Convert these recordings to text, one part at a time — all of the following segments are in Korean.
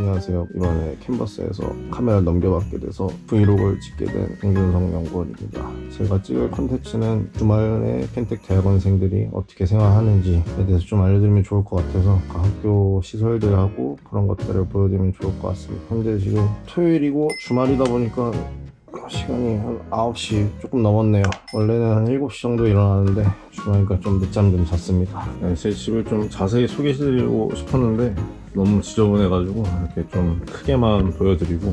안녕하세요. 이번에 캔버스에서 카메라를 넘겨받게 돼서 브이로그를 찍게 된 홍준성 연구원입니다. 제가 찍을 컨텐츠는 주말에 펜텍 대학원생들이 어떻게 생활하는지에 대해서 좀 알려드리면 좋을 것 같아서 각 학교 시설들하고 그런 것들을 보여드리면 좋을 것 같습니다. 현재 지금 토요일이고 주말이다 보니까 시간이 한 9시 조금 넘었네요. 원래는 한 7시 정도 일어나는데 주말이니까 좀 늦잠 좀 잤습니다. 네, 제 집을 좀 자세히 소개해드리고 싶었는데 너무 지저분해가지고 이렇게 좀 크게만 보여드리고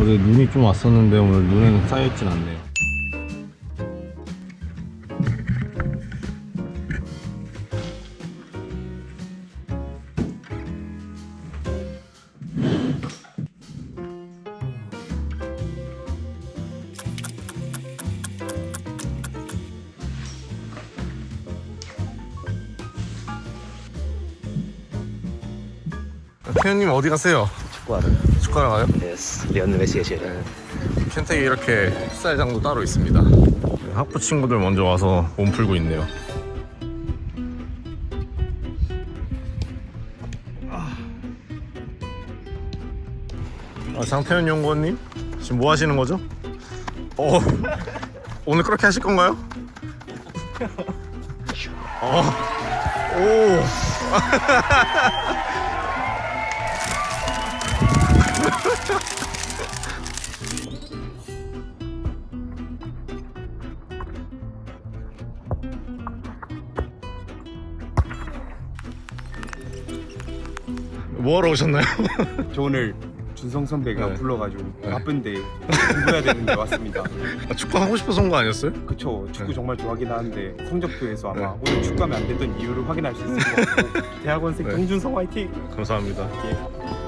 어제 눈이 좀 왔었는데 오늘 눈에는 쌓여있진 않네요. 태현님 어디 가세요? 축구하러. 축구하러 가요? Yes, 리언 메시의 시를. 켄텍에 이렇게 풋살장도 따로 있습니다. 학부 친구들 먼저 와서 몸 풀고 있네요. 아, 장태현 연구원님 지금 뭐 하시는 거죠? 어, 오늘 그렇게 하실 건가요? 어, 오. 뭐하러 오셨나요? 저 오늘 준성 선배가 네. 불러가지고 네. 바쁜데 공부해야 되는데 왔습니다. 아, 축구 하고 싶어서 온 거 아니었어요? 그쵸 축구 네. 정말 좋아하긴 하는데 성적표에서 아마 네. 오늘 축구하면 안 됐던 이유를 확인할 수 있을 것 같고 대학원생 네. 정준성 화이팅! 감사합니다. 예.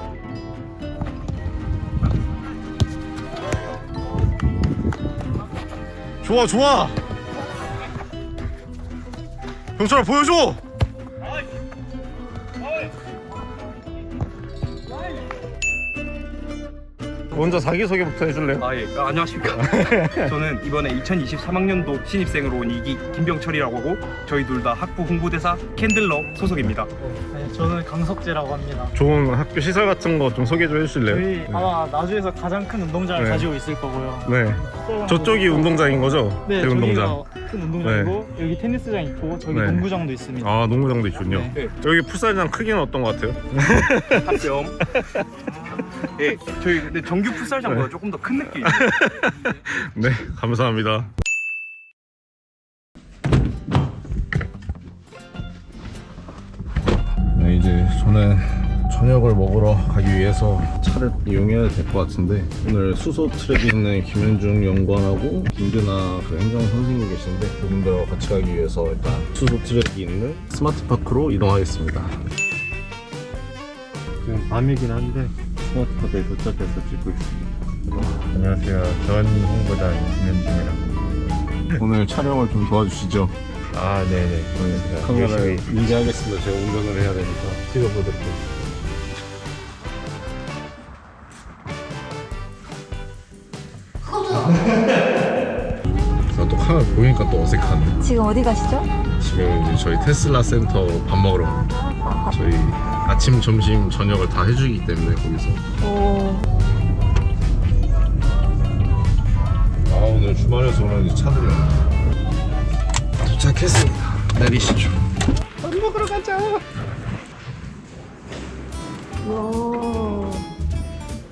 좋아 좋아. 병철아 보여줘 먼저 자기소개부터 해줄래요? 아 예, 아, 안녕하십니까. 저는 이번에 2023학년도 신입생으로 온 이기 김병철이라고 하고 저희 둘 다 학부 홍보대사 캔들러 소속입니다. 네, 저는 강석재라고 합니다. 좋은 학교 시설 같은 거 좀 소개 좀 해주실래요? 저희 네. 아마 나주에서 가장 큰 운동장을 네. 가지고 있을 거고요. 네 저쪽이 운동장인 거죠? 네, 대운동장 저기가 큰 운동장이고 여기 테니스장 있고 저기 네. 농구장도 있습니다. 아 농구장도 있군요 네. 여기 풋살장 크기는 어떤 것 같아요? 합병. 예, 저희 근데 정규 풋살장보다 조금 더 큰 느낌. 네 감사합니다. 네 이제 저는 저녁을 먹으러 가기 위해서 차를 이용해야 될 것 같은데 오늘 수소 트랙에 있는 김현중 연구원하고 김드나 그 행정 선생님 계신데 그분들하고 같이 가기 위해서 일단 수소 트랙이 있는 스마트파크로 이동하겠습니다. 지금 밤이긴 한데 스마트카드에 도착해서 찍고 있습니다. 안녕하세요. 전 홍보단 김현중이라고. 오늘 촬영을 좀 도와주시죠 아, 네네. 오늘 제가 카메라를 열심히 인지하겠습니다 제가 운전을 해야 되니까 찍어보도록 카메라 보니까 또 어색하네. 지금 어디 가시죠? 지금 이제 저희 테슬라 센터 밥 먹으러 갑니다. 저희 아침, 점심, 저녁을 다 해주기 때문에 거기서. 오, 아 오늘 주말에서 그런지 차들이 없네. 도착했습니다. 내리시죠. 오,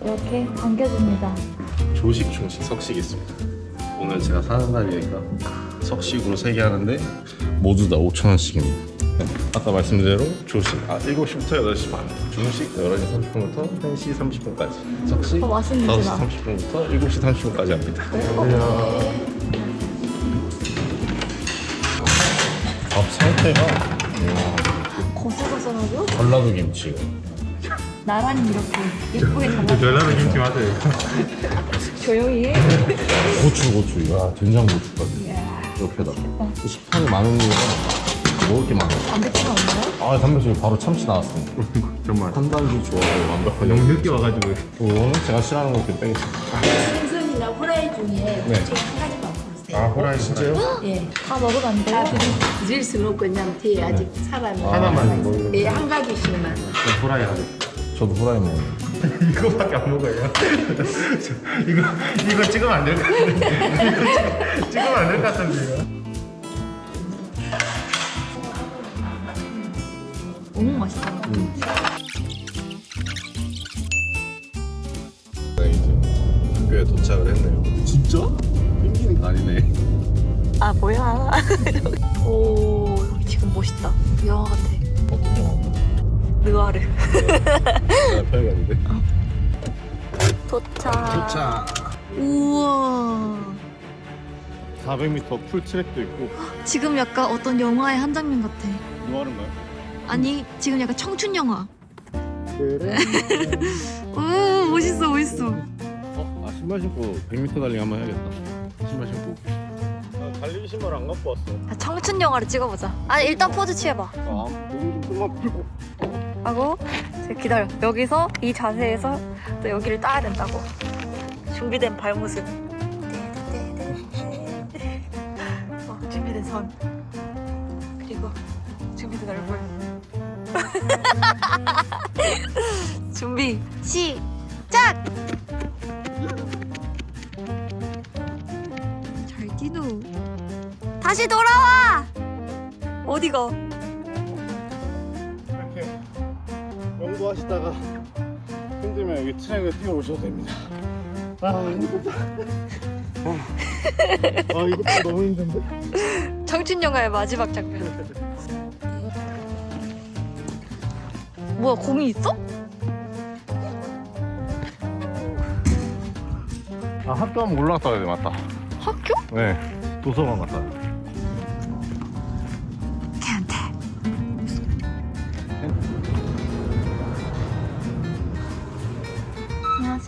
이렇게 안겨줍니다. 조식, 중식, 석식 있습니다 오늘 제가 사는 날이니까 석식으로 3개 하는데 모두 다 5천 원씩입니다. 아까 말씀드린 대로 조식. 아 7시부터 8시 반. 중식 11시 30분부터 1시 30분까지. 석식? 어, 맛있는 5시 집 앞. 30분부터 7시 30분까지 합니다. 밥 상태가 고소고소하고 전라도 김치. 나란히 이렇게 예쁘게 잘라 전라도 김치. 맞아요. 조용히 해. 고추 고추 이거 된장 고추까지 옆에다가 식판이 많은 이유가 먹을 게 많아요 단백질 없나요? 아 단백질 바로 참치 나왔습니다 정말. 판단이 좋아요 완벽하게 너무 늦게 와가지고. 이거는 제가 싫어하는 것좀 빼겠습니다 생선이나 후라이 중에 네. 한 가지만 먹었어요. 아, 호라이 진짜요? 예. 다 먹으면 안 돼요? 다 드릴, 수는 없고 그냥 뒤에 아직 사람이 하나만 먹으면 예, 한 가지씩만. 호라이 하죠. 저도 후라이 먹어요 이거밖에 안 먹어요. 이거 이거 찍으면 안 될 것 같은데. 이거 찍- 찍으면 안 될 것 같은데. 이거. 너무 맛있어. 네, 이제 학교에 도착을 했네요. 진짜? 펭귄이 아니네. 아 뭐야? 오 여기 지금 멋있다. 영화 같아. 어떤 영화? 느와르. 아닌데. 도착. 도착. 우와. 400m 풀 트랙도 있고 지금 약간 어떤 영화의 한 장면 같아. 누아른가요? 아니 지금 약간 청춘 영화. 오 멋있어 멋있어. 어? 아 신발 신고 100m 달리기 한번 해야겠다. 신발 신고. 아, 달리기 신발 안 갖고 왔어. 야, 청춘 영화를 찍어보자. 아니 일단 포즈 취해봐. 아, 몸좀 좀만 풀고. 하고 기다려. 여기서 이 자세에서 또 여기를 따야 된다고. 준비된 발 모습. 어, 준비된 손. 그리고 준비된 얼굴. 준비 시작. 잘 뛰노. 다시 돌아와. 어디가? 하시다가 힘들면 여기 트랙을 뛰어 오셔도 됩니다. 아 힘들다. 아, 아 이것도 너무 힘든데. 청춘 영화의 마지막 장면. 뭐야 공이 있어? 아 학교 한번 올라갔다 와야 돼 맞다. 학교? 네 도서관 갔다. 와야 돼.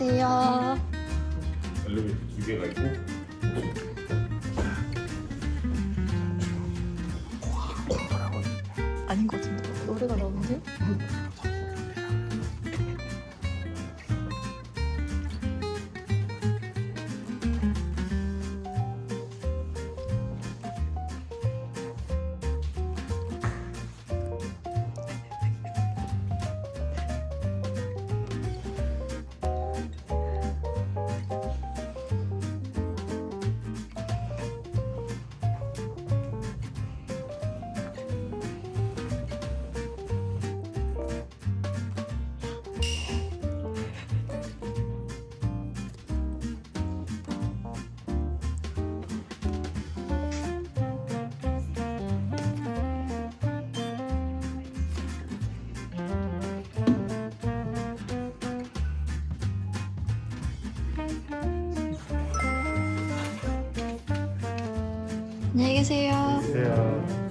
안녕하세요. 엘리베이터 두 개가 있고. 안녕히 계세요. 안녕하세요.